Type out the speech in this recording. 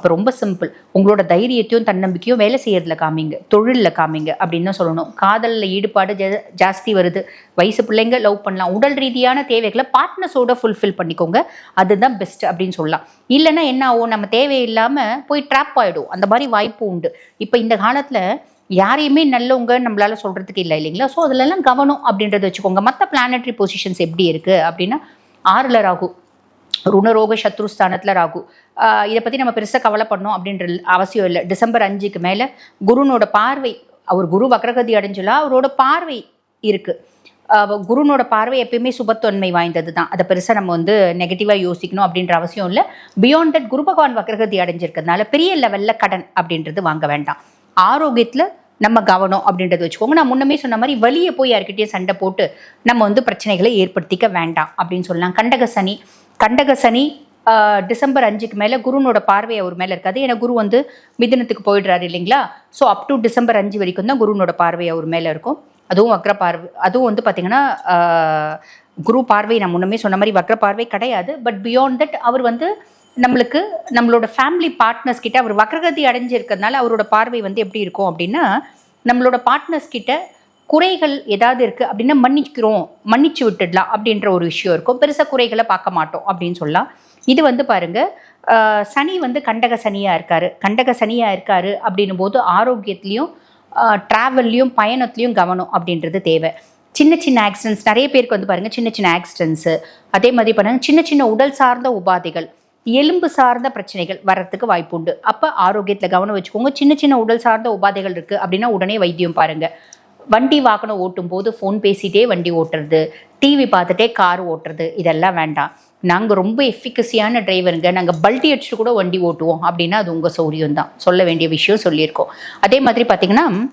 அப்போ ரொம்ப சிம்பிள் உங்களோட தைரியத்தையும் தன்னம்பிக்கையும் வேலை செய்யறதுல காமிங்க. தொழிலில் காமிங்க அப்படின்னு தான் சொல்லணும். காதலில் ஈடுபாடு ஜா- ஜாஸ்தி வருது. வயசு பிள்ளைங்க லவ் பண்ணலாம். உடல் ரீதியான தேவைகளை பார்ட்னர்ஸோட ஃபுல்ஃபில் பண்ணிக்கோங்க. அதுதான் பெஸ்ட் அப்படின்னு சொல்லலாம். இல்லைன்னா என்ன ஆகும்? நம்ம தேவையில்லாமல் போய் ட்ராப் ஆகிடும் அந்த மாதிரி வாய்ப்பு உண்டு. இப்போ இந்த காலத்தில் யாரையுமே நல்லவங்க நம்மளால சொல்றதுக்கு இல்லை இல்லைங்களா? ஸோ அதுலலாம் கவனம் அப்படின்றத வச்சுக்கோங்க. மற்ற பிளானட்ரி பொசிஷன்ஸ் எப்படி இருக்கு அப்படின்னா ஆறுல ராகு. ருணரோக சத்ருஸ்தானத்தில் ராகு. இதை பற்றி நம்ம பெருசாக கவலைப்படணும் அப்படின்ற அவசியம் இல்லை. டிசம்பர் அஞ்சுக்கு மேலே குருனோட பார்வை அவர் குரு வக்ரகதி அடைஞ்சலா அவரோட பார்வை இருக்குது குருனோட பார்வை எப்பயுமே சுபத்தன்மை வாய்ந்தது தான் அதை பெருசாக நம்ம வந்து நெகட்டிவாக யோசிக்கணும் அப்படின்ற அவசியம் இல்லை. பியாண்ட் தட் குரு பகவான் வக்ரகதி அடைஞ்சிருக்கிறதுனால பெரிய லெவலில் கடன் அப்படின்றது வாங்க வேண்டாம். ஆரோக்கியத்தில் நம்ம கவனம் அப்படின்றத வச்சுக்கோங்க. நான் முன்னமே சொன்ன மாதிரி வழியே போய் யார்கிட்டயும் சண்டை போட்டு நம்ம வந்து பிரச்சனைகளை ஏற்படுத்திக்க வேண்டாம் அப்படின்னு சொல்லலாம். கண்டக சனி கண்டக சனி டிசம்பர் அஞ்சுக்கு மேலே குருனோட பார்வை அவர் மேலே இருக்காது. ஏன்னா குரு வந்து மிதினத்துக்கு போயிடுறாரு இல்லைங்களா? ஸோ அப் டு டிசம்பர் அஞ்சு வரைக்கும் தான் குருனோட பார்வை அவர் மேலே இருக்கும். அதுவும் வக்ர பார்வை அதுவும் வந்து பார்த்தீங்கன்னா குரு பார்வை நான் முன்னமே சொன்ன மாதிரி வக்ர பார்வை கிடையாது. பட் பியாண்ட் தட் அவர் வந்து நம்மளுக்கு நம்மளோட ஃபேமிலி பார்ட்னர்ஸ் கிட்ட அவர் வக்ரகதி அடைஞ்சிருக்கிறதுனால அவரோட பார்வை வந்து எப்படி இருக்கும் அப்படின்னா நம்மளோட பார்ட்னர்ஸ் கிட்ட குறைகள் ஏதாவது இருக்குது அப்படின்னா மன்னிக்கிறோம் மன்னிச்சு விட்டுடலாம் அப்படின்ற ஒரு விஷயம் இருக்கும். பெருசாக குறைகளை பார்க்க மாட்டோம் அப்படின்னு சொல்லலாம். இது வந்து பாருங்க சனி வந்து கண்டக சனியாக இருக்காரு. கண்டக சனியாக இருக்காரு அப்படின்னும் போது ஆரோக்கியத்துலேயும் ட்ராவல்லையும் பயணத்துலையும் கவனம் அப்படின்றது தேவை. சின்ன சின்ன ஆக்சிடென்ட்ஸ் நிறைய பேருக்கு வந்து பாருங்கள் சின்ன சின்ன ஆக்சிடென்ட்ஸு அதே மாதிரி பாருங்கள் சின்ன சின்ன உடல் சார்ந்த உபாதைகள் எலும்பு சார்ந்த பிரச்சனைகள் வர்றதுக்கு வாய்ப்பு உண்டு அப்போ ஆரோக்கியத்தில் கவனம் வச்சுக்கோங்க. சின்ன சின்ன உடல் சார்ந்த உபாதைகள் இருக்குது அப்படின்னா உடனே வைத்தியம் பாருங்கள் வண்டி வாகனம் ஓட்டும் போது ஃபோன் பேசிட்டே வண்டி ஓட்டுறது டிவி பார்த்துட்டே கார் ஓட்டுறது இதெல்லாம் வேண்டாம். நாங்கள் ரொம்ப எஃபிகசியான டிரைவருங்க நாங்கள் பல்ட்டி அடிச்சுட்டு கூட வண்டி ஓட்டுவோம். அப்படின்னா அது உங்கள் சௌரியம் தான். சொல்ல வேண்டிய விஷயம் சொல்லியிருக்கோம். அதே மாதிரி பார்த்தீங்கன்னா